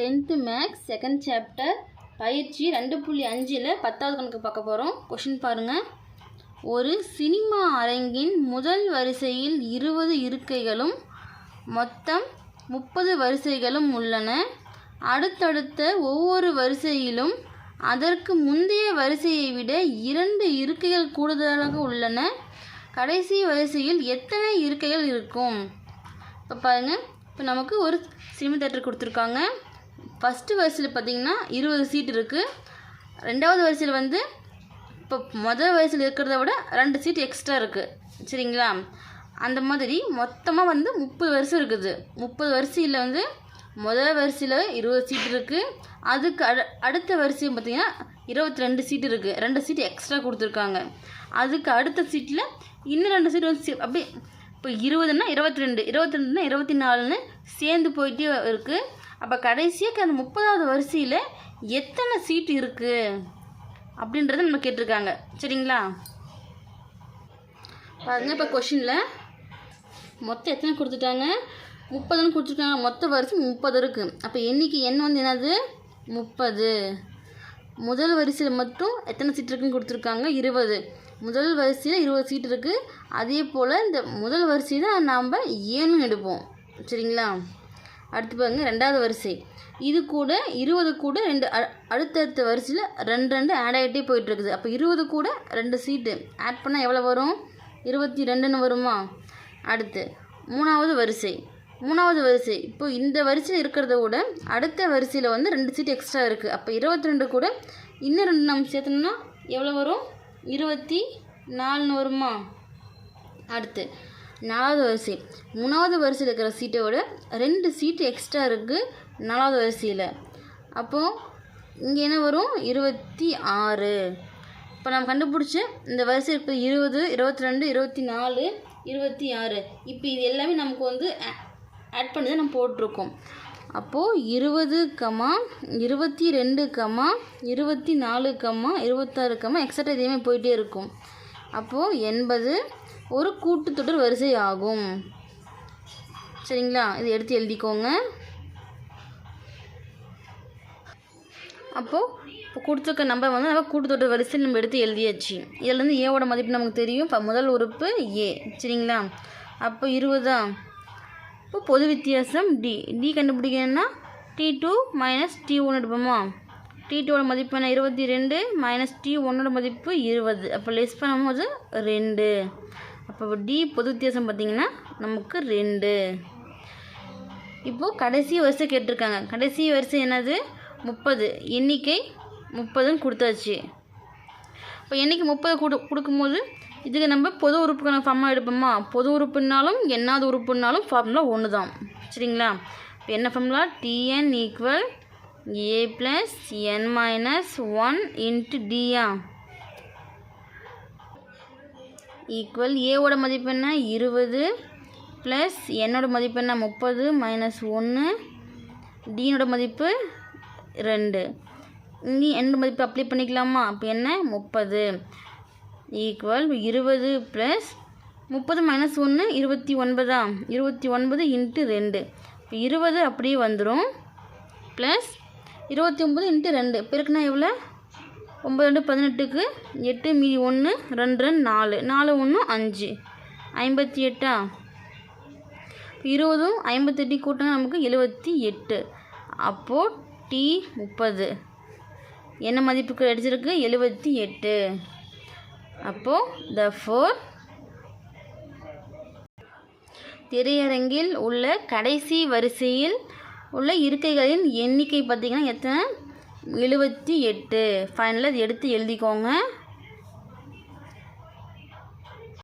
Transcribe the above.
Tenth maths second chapter பயிற்சி ரெண்டு புள்ளி அஞ்சில் பத்தாவது கணக்கு பார்க்க போகிறோம் கொஷின் பாருங்கள் ஒரு சினிமா அரங்கின் முதல் வரிசையில் இருபது இருக்கைகளும் மொத்தம் முப்பது வரிசைகளும் உள்ளன. அடுத்தடுத்த ஒவ்வொரு வரிசையிலும் அதற்கு முந்தைய வரிசையை விட இரண்டு இருக்கைகள் கூடுதலாக உள்ளன. கடைசி வரிசையில் எத்தனை இருக்கைகள் இருக்கும்? இப்போ பாருங்கள் இப்போ நமக்கு ஒரு சினிமா தேட்டர் கொடுத்துருக்காங்க. ஃபஸ்ட்டு வரிசையில் பார்த்தீங்கன்னா இருபது சீட் இருக்குது ரெண்டாவது வரிசையில் வந்து இப்போ முதல் வரிசையில் இருக்கிறத விட ரெண்டு சீட் எக்ஸ்ட்ரா இருக்குது சரிங்களா? அந்த மாதிரி மொத்தமாக வந்து முப்பது வருஷம் இருக்குது. முப்பது வரிசையில் வந்து முதல் வரிசையில் இருபது சீட் இருக்குது அதுக்கு அடு அடுத்த வரிசையும் பார்த்தீங்கன்னா இருபத்தி ரெண்டு சீட் இருக்குது ரெண்டு சீட் எக்ஸ்ட்ரா கொடுத்துருக்காங்க. அதுக்கு அடுத்த சீட்டில் இன்னும் ரெண்டு சீட் வந்து அப்படியே இப்போ இருபதுன்னா இருபத்தி ரெண்டு இருபத்தி ரெண்டுனா இருபத்தி நாலுன்னு சேர்ந்து போயிட்டே இருக்குது அப்போ கடைசியாக அந்த முப்பதாவது வரிசையில் எத்தனை சீட் இருக்குது அப்படின்றத நம்ம கேட்டிருக்காங்க. சரிங்களா? பாருங்கள் இப்போ கொஷினில் மொத்தம் எத்தனை கொடுத்துட்டாங்க? முப்பதுன்னு கொடுத்துருக்காங்க. மொத்த வரிசை முப்பது இருக்குது அப்போ எண்ணிக்கை எண் வந்து என்னது? முப்பது. முதல் வரிசையில் மட்டும் எத்தனை சீட் இருக்குன்னு கொடுத்துருக்காங்க? இருபது. முதல் வரிசையில் இருபது சீட் இருக்குது அதே போல் இந்த முதல் வரிசையில் நாம் ஏன்னு எடுப்போம். சரிங்களா? அடுத்து பாருங்கள் ரெண்டாவது வரிசை. இது கூட இருபது கூட ரெண்டு அ- அடுத்தடுத்த வரிசையில் ரெண்டு ரெண்டு ஆட் ஆகிட்டே போயிட்டுருக்குது. அப்போ இருபது கூட ரெண்டு சீட்டு ஆட் பண்ணால் எவ்வளோ வரும்? இருபத்தி ரெண்டுன்னு வருமா? அடுத்து மூணாவது வரிசை. மூணாவது வரிசை. இப்போ இந்த வரிசையில் இருக்கிறத விட அடுத்த வரிசையில் வந்து ரெண்டு சீட் எக்ஸ்ட்ரா இருக்குது அப்போ இருபத்தி ரெண்டு கூட இன்னும் ரெண்டு நம்ம சேர்த்தோம்னா எவ்வளோ வரும்? இருபத்தி நாலுன்னு வருமா? அடுத்து நாலாவது வரிசை. மூணாவது வரிசையில் இருக்கிற சீட்டை விட ரெண்டு சீட்டு எக்ஸ்ட்ரா இருக்குது நாலாவது வரிசையில். அப்போது இங்கே என்ன வரும்? இருபத்தி ஆறு. இப்போ நம்ம கண்டுபிடிச்ச இந்த வரிசை இப்போ இருபது இருபத்தி ரெண்டு இருபத்தி நாலு இருபத்தி ஆறு இப்போ இது எல்லாமே நமக்கு வந்து ஆட் பண்ணி தான் நம்ம போட்டிருக்கோம். அப்போது இருபது கமா இருபத்தி ரெண்டு கமா இருபத்தி நாலு கமா இருபத்தாறு கமா எக்ஸட்ரா இதேமே போயிட்டே இருக்கும். அப்போது எண்பது ஒரு கூட்டுத்தொடர் வரிசை ஆகும் சரிங்களா? இது எடுத்து எழுதிக்கோங்க. அப்போது இப்போ கொடுத்துருக்க நம்பர் வந்து நம்ம கூட்டுத்தொடர் வரிசை நம்ம எடுத்து எழுதியாச்சு. இதில் ஏவோட மதிப்பு நமக்கு தெரியும். இப்போ முதல் உறுப்பு ஏ சரிங்களா? அப்போ இருபதா? இப்போ பொது வித்தியாசம் டி டி கண்டுபிடிக்கணும்னா டி டூ மைனஸ் டி ஒன்று எடுப்போமா? டி டூவோட மதிப்பு என்ன? இருபத்தி ரெண்டு மைனஸ் டி ஒன்னோட மதிப்பு இருபது. அப்போ லெஸ் பண்ணும்போது ரெண்டு. அப்போ டி பொது வித்தியாசம் பார்த்திங்கன்னா நமக்கு ரெண்டு. இப்போது கடைசி வரிசை கேட்டிருக்காங்க. கடைசி வரிசை என்னது? முப்பது. எண்ணிக்கை முப்பதுன்னு கொடுத்தாச்சு. இப்போ எண்ணிக்கை முப்பது கொடு கொடுக்கும்போது இதுக்கு நம்ம பொது உறுப்புக்கான ஃபார்மாக எடுப்போமா? பொது உறுப்புனாலும் என்னாவது உறுப்புனாலும் ஃபார்முலா ஒன்று தான் சரிங்களா? இப்போ என்ன formula t n equal a plus n minus one into Diya equal ஏவோட மதிப்பு என்ன? இருபது ப்ளஸ் என்னோட மதிப்பு என்ன? முப்பது மைனஸ் ஒன்று டீனோட மதிப்பு ரெண்டு. இங்கே என்னோட மதிப்பு அப்ளை பண்ணிக்கலாமா? அப்போ என்ன? முப்பது. ஈக்குவல் இருபது ப்ளஸ் முப்பது மைனஸ் ஒன்று இருபத்தி ஒன்பதா? இருபத்தி ஒன்பது இன்ட்டு ரெண்டு. இப்போ இருபது அப்படியே வந்துடும் ப்ளஸ் இருபத்தி ஒம்பது இன்ட்டு ரெண்டு. பெருக்குனா எவ்வளோ ஒம்பது ரெண்டு பதினெட்டுக்கு எட்டு மீதி ஒன்று ரெண்டு ரெண்டு நாலு. நாலு ஒன்று அஞ்சு. ஐம்பத்தி எட்டா? இருபதும் ஐம்பத்தெட்டு கூட்டினா நமக்கு எழுபத்தி எட்டு. அப்போது டி முப்பது. என்ன மதிப்பு கிடைச்சிருக்கு எழுபத்தி எட்டு. அப்போது த ஃபோர் திரையரங்கில் உள்ள கடைசி வரிசையில் உள்ள இருக்கைகளின் எண்ணிக்கை பார்த்திங்கன்னா எத்தனை? எழுபத்தி எட்டு. ஃபைனலாக எடுத்து எழுதிக்கோங்க.